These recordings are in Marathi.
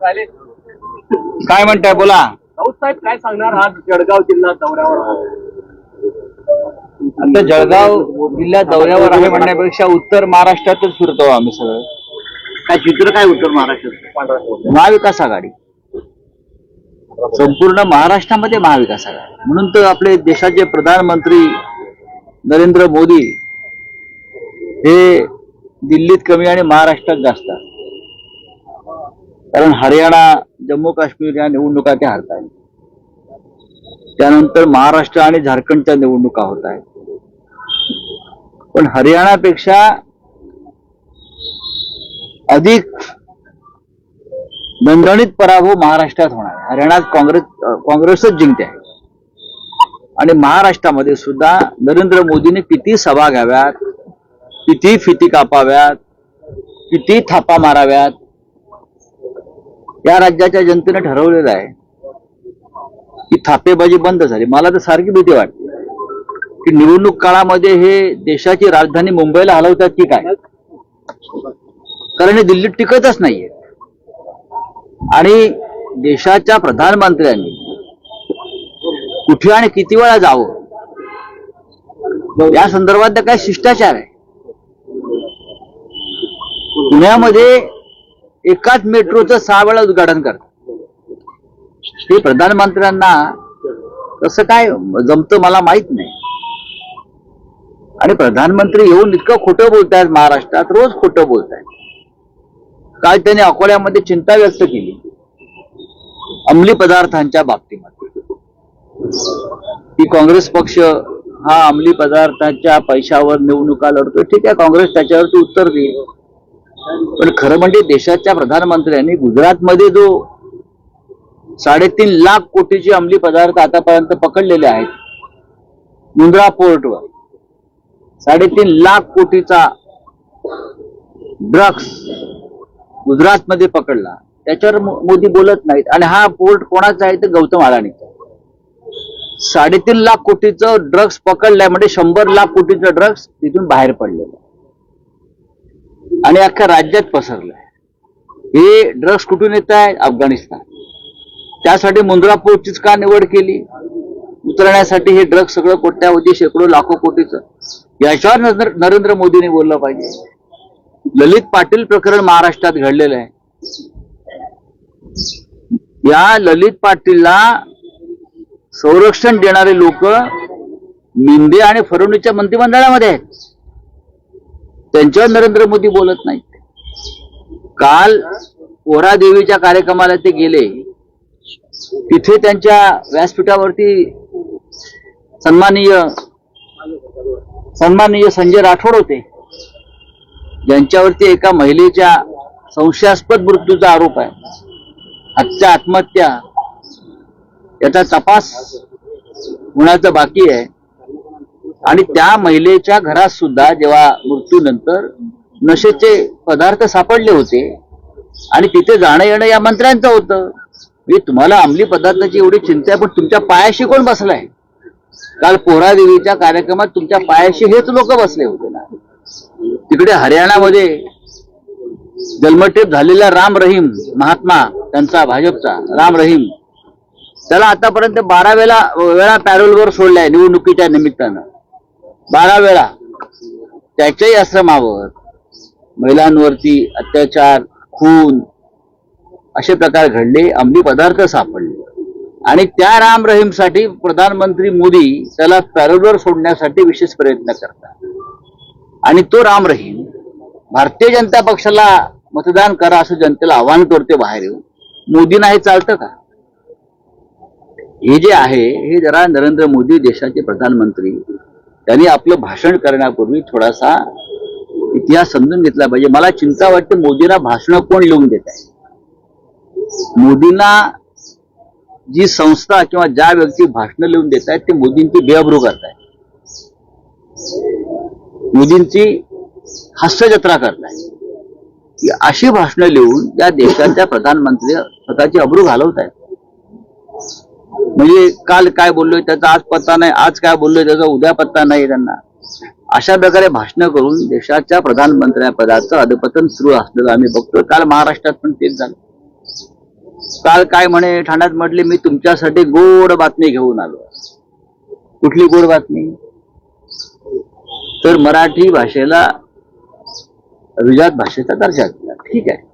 काय म्हणताय बोला. राऊत साहेब काय सांगणार? आज जळगाव जिल्हा दौऱ्यावर आता जळगाव जिल्हा दौऱ्यावर आहे म्हणण्यापेक्षा उत्तर महाराष्ट्रातच फिरतो आम्ही सगळं. काय चित्र काय उत्तर महाराष्ट्रात. महाविकास आघाडी. संपूर्ण महाराष्ट्रामध्ये महाविकास आघाडी. म्हणून तर आपले देशाचे प्रधानमंत्री नरेंद्र मोदी हे दिल्लीत कमी आणि महाराष्ट्रात जास्त. कारण हरियाणा जम्मू काश्मीर या निवडणुका त्या हरत आहेत त्यानंतर महाराष्ट्र आणि झारखंडच्या निवडणुका होत आहेत. पण हरियाणापेक्षा अधिक नोंदणीत पराभव महाराष्ट्रात होणार आहे. हरियाणात काँग्रेस काँग्रेसच जिंकते आहे. आणि महाराष्ट्रामध्ये सुद्धा नरेंद्र मोदीने किती सभा घ्याव्यात किती फिती कापाव्यात किती थापा माराव्यात या राज्याच्या जनतेने ठरवलेलं आहे की थापेबाजी बंद झाली. मला तर सारखी भीती वाटते की निवडणूक काळामध्ये हे देशाची राजधानी मुंबईला हलवतात की काय? कारण हे दिल्लीत टिकतच नाहीये. आणि देशाच्या प्रधानमंत्र्यांनी कुठे आणि किती वेळा जावं? या संदर्भात तर काय शिष्टाचार आहे. पुण्यामध्ये एकाच मेट्रोचं सहा वेळा उद्घाटन करतात. हे प्रधानमंत्र्यांना तसं काय जमतं मला माहीत नाही. आणि प्रधानमंत्री येऊन इतकं खोटं बोलतायत महाराष्ट्रात रोज खोटं बोलतायत. काल त्यांनी अकोल्यामध्ये चिंता व्यक्त केली. अंमली पदार्थांच्या बाबतीमध्ये. की काँग्रेस पक्ष हा अंमली पदार्थांच्या पैशावर निवडणुका लढतोय. ठीक आहे काँग्रेस त्याच्यावरती उत्तर देईल. पण खरं म्हणजे देशाच्या प्रधानमंत्र्यांनी गुजरातमध्ये जो साडेतीन लाख कोटीचे अंमली पदार्थ आतापर्यंत पकडलेले आहेत मुंद्रा पोर्टवर साडेतीन लाख कोटीचा ड्रग्स गुजरातमध्ये पकडला. त्याच्यावर मोदी बोलत नाहीत. आणि हा पोर्ट कोणाचा आहे तर गौतम अडाणीचा साडेतीन लाख कोटीचं ड्रग्स पकडलंय म्हणजे शंभर लाख कोटीचं ड्रग्स तिथून बाहेर पडलेलं आहे. आणि अख्ख्या राज्यात पसरलंय. हे ड्रग्स कुठून येत आहे अफगाणिस्तान. त्यासाठी मुंद्रा पोर्टचीच का निवड केली? उतरण्यासाठी हे ड्रग्स सगळं कोट्यावधी शेकडो लाखो कोटीचं. याच्यावर नरेंद्र मोदींनी बोललं पाहिजे. ललित पाटील प्रकरण महाराष्ट्रात घडलेलं आहे. या ललित पाटीलला संरक्षण देणारे लोक मिंदे आणि फरवणीच्या मंत्रिमंडळामध्ये आहेत. त्यांच्यावर नरेंद्र मोदी बोलत नाहीत. काल पोहरा देवीच्या कार्यक्रमाला ते गेले. तिथे त्यांच्या व्यासपीठावरती सन्माननीय सन्माननीय संजय राठोड होते. ज्यांच्यावरती एका महिलेच्या संशयास्पद मृत्यूचा आरोप आहे. हत्या आत्महत्या याचा तपास होण्याचं बाकी आहे. आणि त्या महिलेच्या घरात सुद्धा जेव्हा मृत्यूनंतर नशेचे पदार्थ सापडले होते आणि तिथे जाणं येणं या मंत्र्यांचं होतं. मी तुम्हाला अंमली पदार्थाची एवढी चिंता आहे पण तुमच्या पायाशी कोण बसलाय? काल पोहरा देवीच्या कार्यक्रमात तुमच्या पायाशी हेच लोक बसले होते ना. तिकडे हरियाणामध्ये जन्मठेप झालेला राम रहीम महात्मा त्यांचा भाजपचा राम रहीम त्याला आतापर्यंत बारा वेळा वेळा पॅरोलवर सोडलाय निवडणुकीच्या निमित्तानं. बारा वेळा त्याच्याही आश्रमावर महिलांवरती अत्याचार खून असे प्रकार घडले अंमली पदार्थ सापडले. आणि त्या राम रहीमसाठी प्रधानमंत्री मोदी त्याला पॅरोलवर सोडण्यासाठी विशेष प्रयत्न करतात. आणि तो राम रहीम भारतीय जनता पक्षाला मतदान करा असं जनतेला आवाहन करते बाहेर येऊन. मोदींना हे चालतं का? हे जे आहे हे जरा नरेंद्र मोदी देशाचे प्रधानमंत्री त्यांनी आपलं भाषण करण्यापूर्वी थोडासा इतिहास समजून घेतला पाहिजे. मला चिंता वाटते मोदींना भाषण कोण लिहून देत आहे? मोदींना जी संस्था किंवा ज्या व्यक्ती भाषण लिहून देत आहेत ते मोदींची बेअब्रू करतायत मोदींची हास्यजत्रा करतायत की अशी भाषणं लिहून या देशाच्या प्रधानमंत्री स्वतःची अब्रू घालवत आहेत. म्हणजे काल काय बोललोय त्याचा आज पत्ता नाही आज काय बोललोय त्याचा उद्या पत्ता नाही त्यांना. अशा प्रकारे भाषणं करून देशाच्या प्रधानमंत्र्यापदाचं अधपतन सुरू असलेलं आम्ही बघतोय. काल महाराष्ट्रात पण तेच झालं. काल काय म्हणे ठाण्यात म्हटले मी तुमच्यासाठी गोड बातमी घेऊन आलो. कुठली गोड बातमी? तर मराठी भाषेला अभिजात भाषेचा दर्जा दिला. ठीक आहे.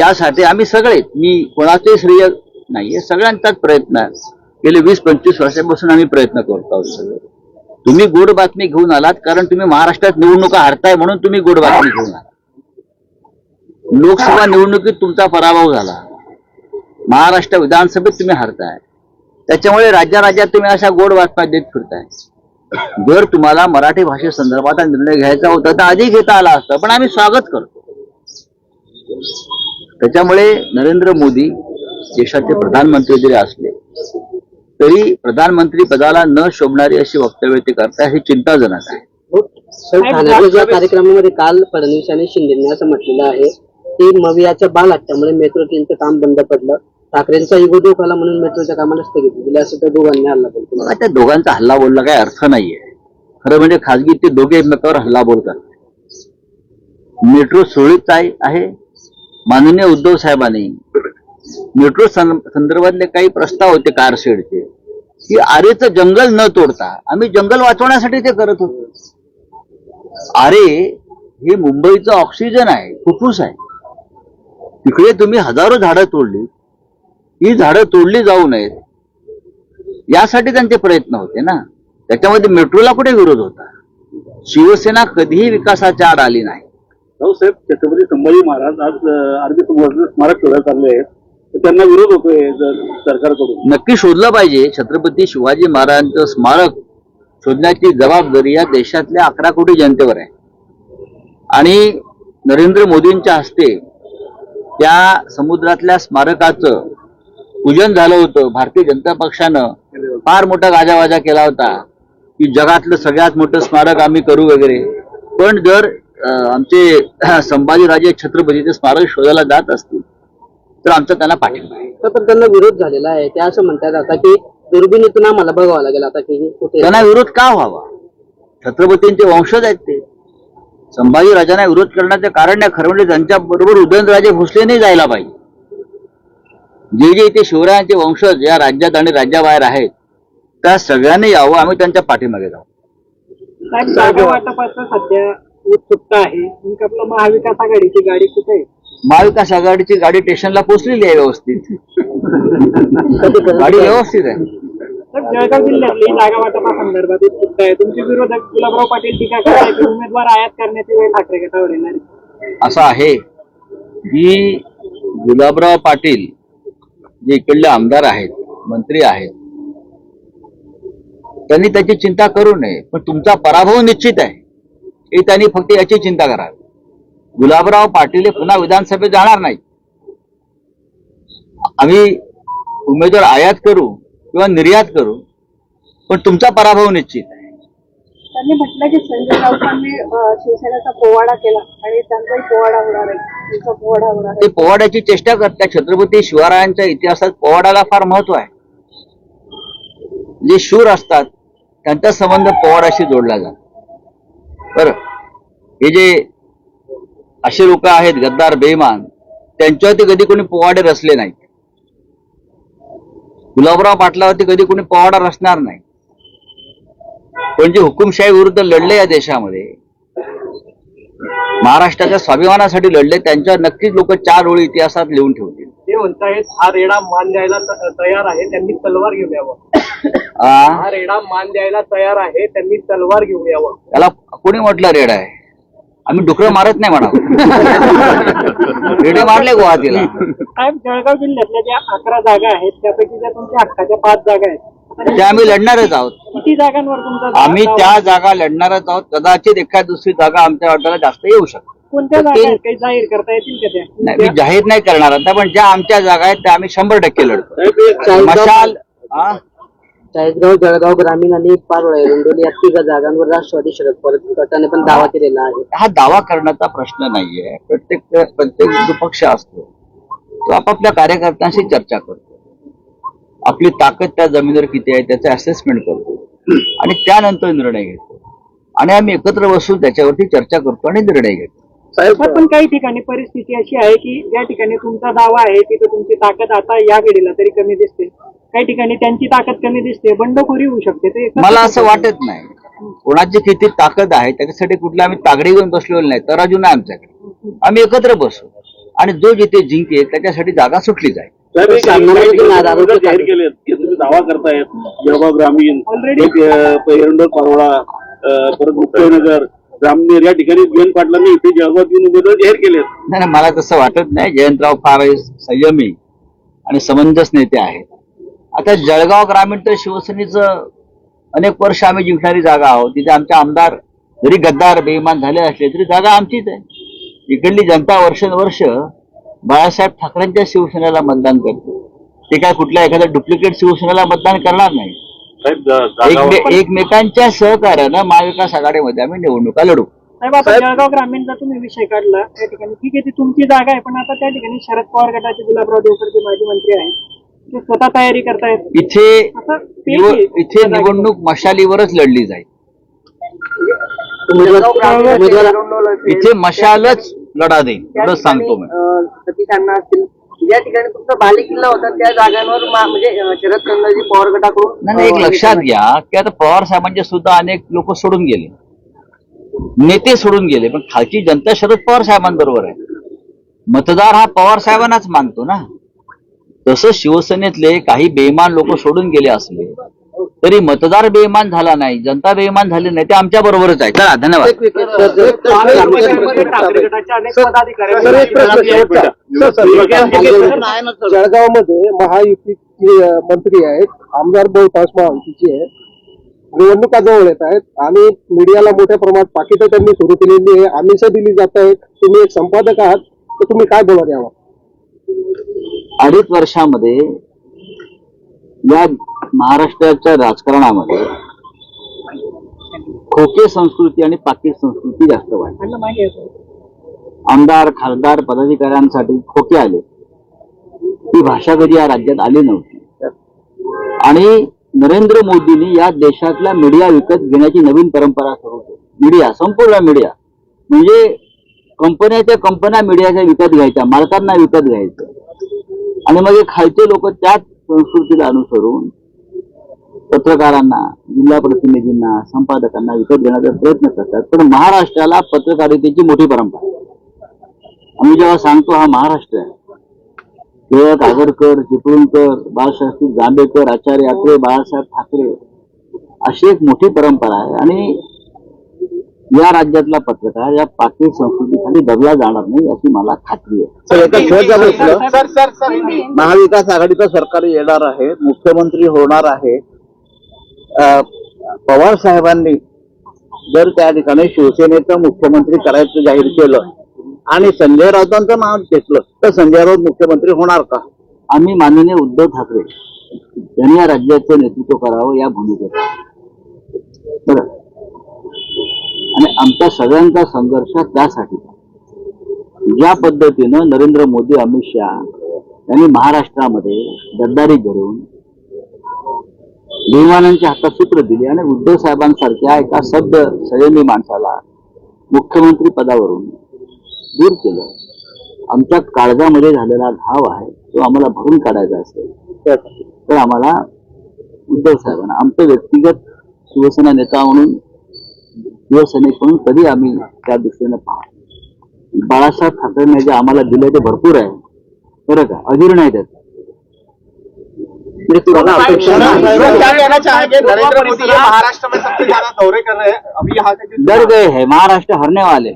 यासाठी आम्ही सगळे मी कोणाचे श्रेय नाहीये. सगळ्यांचाच प्रयत्न आहे. गेले वीस पंचवीस वर्षापासून आम्ही प्रयत्न करतो आहोत सगळे. तुम्ही गोड बातमी घेऊन आलात कारण तुम्ही महाराष्ट्रात निवडणुका हारताय म्हणून तुम्ही गोड बातमी घेऊन आलात. लोकसभा निवडणुकीत तुमचा पराभव झाला. महाराष्ट्र विधानसभेत तुम्ही हारताय. त्याच्यामुळे राज्या राज्यात तुम्ही अशा गोड बातम्या देत फिरताय. जर तुम्हाला मराठी भाषेसंदर्भात निर्णय घ्यायचा होता तर आधी घेता आला असता पण आम्ही स्वागत करतो. त्याच्यामुळे नरेंद्र मोदी देशाचे प्रधानमंत्री जरी असले तरी प्रधानमंत्री पदाला न शोभणारी अशी वक्तव्य ते करताय हे चिंताजनक आहे. कार्यक्रमामध्ये काल फडणवीस आणि शिंदेने असं म्हटलेलं आहे की मवियाच्या बाल हत्यामुळे मेट्रो ट्रेनचं काम बंद पडलं. ठाकरेंचा इगो दुखाला म्हणून मेट्रोच्या कामाला स्थगिती दिली असं त्या दोघांनी हल्ला बोलतो त्या दोघांचा हल्ला बोलला काही अर्थ नाहीये. खरं म्हणजे खासगी ते दोघे एकमेकावर हल्ला बोल करतात मेट्रो सुरळीत आहे. माननीय उद्धव साहेबांनी मेट्रो संदर्भातले काही प्रस्ताव होते कारशेडचे की आरेचं जंगल न तोडता आम्ही जंगल वाचवण्यासाठी ते करत होतो. आरे हे मुंबईचं ऑक्सिजन आहे फुफ्फुस आहे. तिकडे तुम्ही हजारो झाडं तोडली ही झाडं तोडली जाऊ नयेत. यासाठी त्यांचे प्रयत्न होते ना. त्याच्यामध्ये मेट्रोला कुठे विरोध होता? शिवसेना कधीही विकासाच्या आड आली नाही. रावसाहेब छत्रपती संभाजी महाराज आज अं, आरबी समाजाचं स्मारक शोधायला चालले आहेत. त्यांना विरोध होतोय सरकारकडून. नक्की शोधलं पाहिजे. छत्रपती शिवाजी महाराजांचं स्मारक शोधण्याची जबाबदारी या देशातल्या अकरा कोटी जनतेवर आहे. आणि नरेंद्र मोदींच्या हस्ते त्या समुद्रातल्या स्मारकाचं पूजन झालं होतं. भारतीय जनता पक्षानं फार मोठा गाजावाजा केला होता की जगातलं सगळ्यात मोठं स्मारक आम्ही करू वगैरे. पण जर आमचे संभाजीराजे छत्रपतीचे स्मारक शोधायला जात असतील तर आमचा त्यांना पाठिंबा आहे. तर पण त्यांना विरोध झालेला आहे. ते असं म्हणतात आता की दुर्बिणीतून आम्हाला बघावं लागेल आता की हे कुठे त्यांना विरोध का व्हावा? छत्रपतींचे वंशज आहेत ते. संभाजी राजांना विरोध करण्याचं कारण नाही खरं म्हणजे त्यांच्या बरोबर उदयनराजे भोसलेने जायला पाहिजे. जे जे इथे शिवरायांचे वंशज या राज्यात आणि राज्याबाहेर आहेत त्या सगळ्यांनी यावं आम्ही त्यांच्या पाठीमागे जाऊ वाटपाचं सध्या उत्सुकता आहे. आपलं महाविकास आघाडीची गाडी कुठे आहे? महाविकास आघाडीची गाडी स्टेशनला पोहोचलेली आहे व्यवस्थित. गाडी व्यवस्थित आहे. जळगाव जिल्ह्यातली जागा उत्सुकता आहे. तुमचे विरोधक गुलाबराव पाटील टीका उमेदवार आयात करण्याची वेळ ठाकरे गटावर येणार. असं आहे की गुलाबराव पाटील जे इकडले आमदार आहेत मंत्री आहेत त्यांनी त्याची चिंता करू नये. पण तुमचा पराभव निश्चित आहे. हे त्यांनी फक्त याची चिंता करावी. गुलाबराव पाटील हे पुन्हा विधानसभेत जाणार नाही आम्ही उमेदवार आयात करू किंवा निर्यात करू पण तुमचा पराभव निश्चित. आहे त्यांनी म्हटलं की संजय राऊतांनी शिवसेनेचा पोवाडा केला आणि त्यांचाही पोवाडा होणार आहे. तुमचा पोवाडा होणार ते आहे पोवाड्याची चेष्टा करतात. छत्रपती शिवरायांच्या इतिहासात पोवाड्याला फार महत्त्व आहे. जे शूर असतात त्यांचा संबंध पोवाड्याशी जोडला जातो. बरं. हे जे असे लोक आहेत गद्दार बेईमान. त्यांच्यावरती कधी कोणी पोवाडे रचले नाहीत. गुलाबराव पाटलावरती कधी कोणी पोवाडा रचणार नाही. पण जे हुकुमशाही विरुद्ध लढले या देशामध्ये. महाराष्ट्राच्या स्वाभिमानासाठी लढले त्यांच्यावर नक्कीच लोक चार ओळी इतिहासात लिहून ठेवतील. ते म्हणतायत हा रेडा मान द्यायला तयार आहे त्यांनी तलवार घेऊन यावं? हा रेडा मान द्यायला तयार आहे त्यांनी तलवार घेऊन यावं. त्याला कोणी म्हटलं रेड आहे? आम्ही डुकरं मारत नाही म्हणा रेडे मारले गुवाहाटीला. साहेब जळगाव जिल्ह्यातल्या ज्या अकरा जागा आहेत त्यापैकी ज्या तुमच्या हक्काच्या पाच जागा आहेत त्या आम्ही लढणारच आहोत. किती जागांवर तुमचा आम्ही त्या जागा लढणारच आहोत. कदाचित एखाद दुसरी जागा आमच्या वाट्याला जास्त येऊ शकते. कोणत्या जागा आहेत? काही जाहीर करता येतील का त्या? नाही मी जाहीर नाही करणार आता पण ज्या आमच्या जागा आहेत त्या आम्ही शंभर टक्के लढतो. मशाल हा? चाळीसगाव जळगाव ग्रामीण आणि पारोळे रुंडोली या तिघ जागांवर राष्ट्रवादी शरद पवार गटाने पण दावा केलेला आहे. हा दावा करण्याचा प्रश्न नाहीये. प्रत्येक प्रत्येक जो पक्ष असतो. तो आपापल्या कार्यकर्त्यांशी चर्चा करतो. आपली ताकद त्या जमिनीवर किती आहे त्याचं असेसमेंट करतो. आणि त्यानंतर निर्णय घेतो. आणि आम्ही एकत्र बसून त्याच्यावरती चर्चा करतो आणि निर्णय घेतो. साहेब पण काही ठिकाणी परिस्थिती अशी आहे की ज्या ठिकाणी तुमचा दावा आहे तिथं तुमची ताकद आता या घडीला तरी कमी दिसते. काही ठिकाणी त्यांची ताकद कमी दिसते बंडखोरी होऊ शकते. ते मला असं? वाटत नाही. कोणाची किती ताकद आहे त्याच्यासाठी कुठला आम्ही तागडी घेऊन बसलेलो नाही तराजू नाही आमच्याकडे. आम्ही एकत्र बसू. आणि जो जिथे जिंकेल त्याच्यासाठी जागा सुटली जाईल. जाहीर केले. तुम्ही दावा करतायत जळगाव ग्रामीण एरंडोल पारोळा परत मुक्ताईनगर जामनेर या ठिकाणी जयंत पाटलांनी इथे जळगाव तीन उमेदवार जाहीर केलेत नाही नाही, मला तसं वाटत नाही. जयंतराव फार संयमी आणि समंजस नेते आहेत. आता जळगाव ग्रामीण तर शिवसेनेचं अनेक वर्ष आम्ही जिंकणारी जागा आहोत. तिथे आमचे आमदार जरी गद्दार बेईमान झाले असले तरी जागा आमचीच आहे. इकडली जनता वर्षानुवर्ष बाळासाहेब ठाकरेंच्या शिवसेनेला मतदान करते. ते काय कुठल्या एखाद्या डुप्लिकेट शिवसेनेला मतदान करणार नाही. एकमेकांच्या सहकार्यानं महाविकास आघाडीमध्ये आम्ही निवडणुका लढू. जळगाव ग्रामीणचा तुम्ही विषय काढला त्या ठिकाणी ठीक आहे ती तुमची जागा आहे पण आता त्या ठिकाणी शरद पवार गटाचे गुलाबराव देवकर जे माजी मंत्री आहेत ते स्वतः तयारी करतायत? इथे आता ते निव- की- इथे निवडणूक मशालीवरच लढली जाईल. इथे मशालच लढा देईल एवढंच सांगतो मी. असतील. ज्या ठिकाणी तुमचा बाली किल्ला होता त्या जागांवर मा- म्हणजे अं, शरद चंद्रजी पवार गटाकडून नाही नाही, एक अं, लक्षात घ्या की आता पवार साहेबांचे सुद्धा अनेक लोक सोडून गेले. नेते सोडून गेले पण खालची जनता शरद पवार साहेबांबरोबर आहे. मतदार हा पवार साहेबांनाच मानतो ना. तसं शिवसेनेतले काही बेमान लोक सोडून गेले असले तरी मतदार बेईमान झाला नाही जनता बेमान झाली नाही ते आमच्या बरोबरच आहे चला धन्यवाद जळगावमध्ये महायुतीचे मंत्री आहेत आमदार बहुतांश महायुतीचे आहे निवडणुका जवळ येत आहेत आणि मीडियाला मोठ्या प्रमाणात पाकिटं त्यांनी सुरू केलेली आहे आमिषं दिली जात आहेत तुम्ही एक संपादक आहात तर तुम्ही काय बोलत यावर अडीच वर्षामध्ये या महाराष्ट्राच्या राजकारणामध्ये खोके संस्कृती आणि पाकिट संस्कृती जास्त वाढली. आमदार खासदार पदाधिकाऱ्यांसाठी खोके आले. ही भाषा कधी या राज्यात आली नव्हती. आणि नरेंद्र मोदींनी या देशातला मीडिया विकत घेण्याची नवीन परंपरा सुरू केली. मीडिया संपूर्ण मीडिया. म्हणजे कंपन्याच्या कंपन्या मीडियाच्या विकत घ्यायच्या मालकांना विकत घ्यायचं. आणि मग खायचे खालचे लोक त्याच संस्कृतीला अनुसरून पत्रकारांना जिल्हा प्रतिनिधींना संपादकांना विकत घेण्याचा प्रयत्न करतात पण महाराष्ट्राला पत्रकारितेची मोठी परंपरा आहे. आम्ही जेव्हा सांगतो हा महाराष्ट्र आहे टिळक आगरकर चिपळूणकर बाळशास्त्री जांभेकर आचार्य आत्रे बाळासाहेब ठाकरे अशी एक मोठी परंपरा आहे आणि या राज्यातला पत्रकार या पाकिट संस्कृतीखाली दबला जाणार नाही याची मला खात्री आहे. महाविकास आघाडीचं सरकार येणार आहे मुख्यमंत्री होणार आहे. अं, पवार साहेबांनी जर त्या ठिकाणी शिवसेनेचं मुख्यमंत्री करायचं जाहीर केलं आणि संजय राऊतांचं नाव घेतलं तर संजय राऊत मुख्यमंत्री होणार का? आम्ही माननीय उद्धव ठाकरे यांनी या राज्याचं नेतृत्व करावं या भूमिकेत. आणि आमचा सगळ्यांचा संघर्ष त्यासाठी. ज्या पद्धतीनं नरेंद्र मोदी अमित शहा यांनी महाराष्ट्रामध्ये गद्दारी करून विमानांच्या हातात सूत्र दिली आणि उद्धव साहेबांसारख्या एका शब्द संयमी माणसाला मुख्यमंत्री पदावरून दूर केलं. आमच्या काळजामध्ये झालेला घाव आहे तो आम्हाला भरून काढायचा असेल तर आम्हाला उद्धव साहेबांना आमचं व्यक्तिगत शिवसेना नेता म्हणून शिवसैनिक म्हणून कधी आम्ही त्या दृष्टीने पाहतो. बाळासाहेब ठाकरेंनी जे आम्हाला दिले ते भरपूर आहे. बरं का? त्यात अपेक्षा नाही. नरेंद्र मोदी महाराष्ट्र में सबसे ज़्यादा दौरे कर रहे हैं अभी यहाँ के डर गए हैं महाराष्ट्र हारने वाले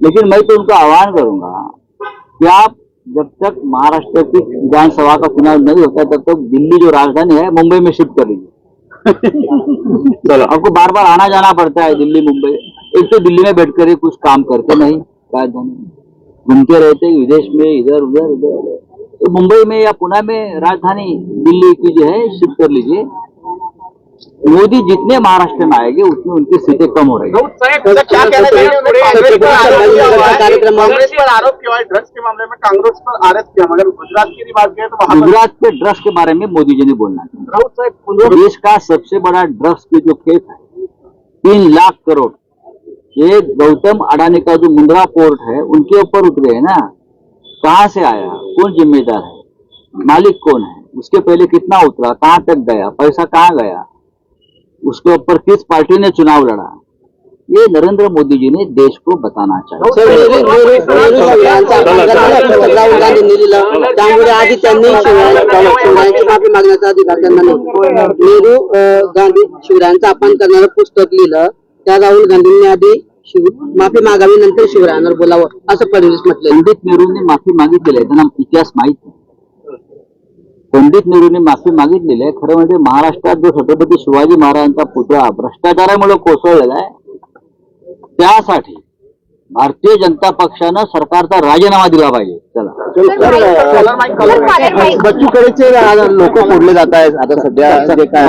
लेकिन मैं तो उनको आह्वान करूँगा कि आप जब तक महाराष्ट्र की विधानसभा का चुनाव नहीं होता तब तक दिल्ली जो राजधानी है मुंबई में शिफ्ट कर लीजिए। चलो आपको बार बार आना जाना पड़ता है दिल्ली, मुंबई। एक तो दिल्ली में बैठकर ही कुछ काम करते नहीं, राजधानी। घूमते रहते, विदेश में, इधर, उधर इधर तो मुंबई में या पुणे में राजधानी दिल्ली की जो है, शिफ्ट कर लीजिए। मोदी जितने महाराष्ट्र में आएँगे उतनी उनकी सीटें कम हो रही है। क्या कहना चाहिए कांग्रेस पर आरोप किया हुआ है। कार्यक्रम में- कांग्रेस पर आरोप किया हुआ है ड्रग्स के मामले में कांग्रेस पर आरोप किया मगर गुजरात की तो ड्रग्स के बारे में मोदी जी ने बोलना है। देश का सबसे बड़ा ड्रग्स की जो खेत है तीन लाख करोड़। ये गौतम अडानी का जो मुंद्रा पोर्ट है उनके ऊपर उतरे है ना। कहाँ से आया? कौन जिम्मेदार है? मालिक कौन है? उसके पहले कितना उतरा? कहाँ तक गया? पैसा कहाँ गया? उसके ऊपर किस पार्टी ने चुनाव लड़ा? ये नरेंद्र मोदी जी ने देश को बताना चाहिए त्यामुळे आधी त्यांनी शिवरायांची माफी मागण्याचा अधिकार त्यांना नाही नेहरू गांधी शिवरायांचा अपमान करणारं पुस्तक लिहिलं. त्या राहुल गांधींनी आधी शिव माफी मागावी नंतर शिवरायांवर बोलावं असं फडणवीस म्हटले पंडित नेहरूंनी माफी मागितलेली आहे. त्यांना इतिहास माहीत नाही. पंडित नेहरूंनी माफी मागितलेली आहे खरं म्हणजे महाराष्ट्रात जो छत्रपती शिवाजी महाराजांचा पुतळा भ्रष्टाचारामुळे कोसळलेला आहे त्यासाठी भारतीय जनता पक्षानं सरकारचा राजीनामा दिला पाहिजे चला बच्चू कडचे लोक फोडले जात आहेत आता सध्या जे काय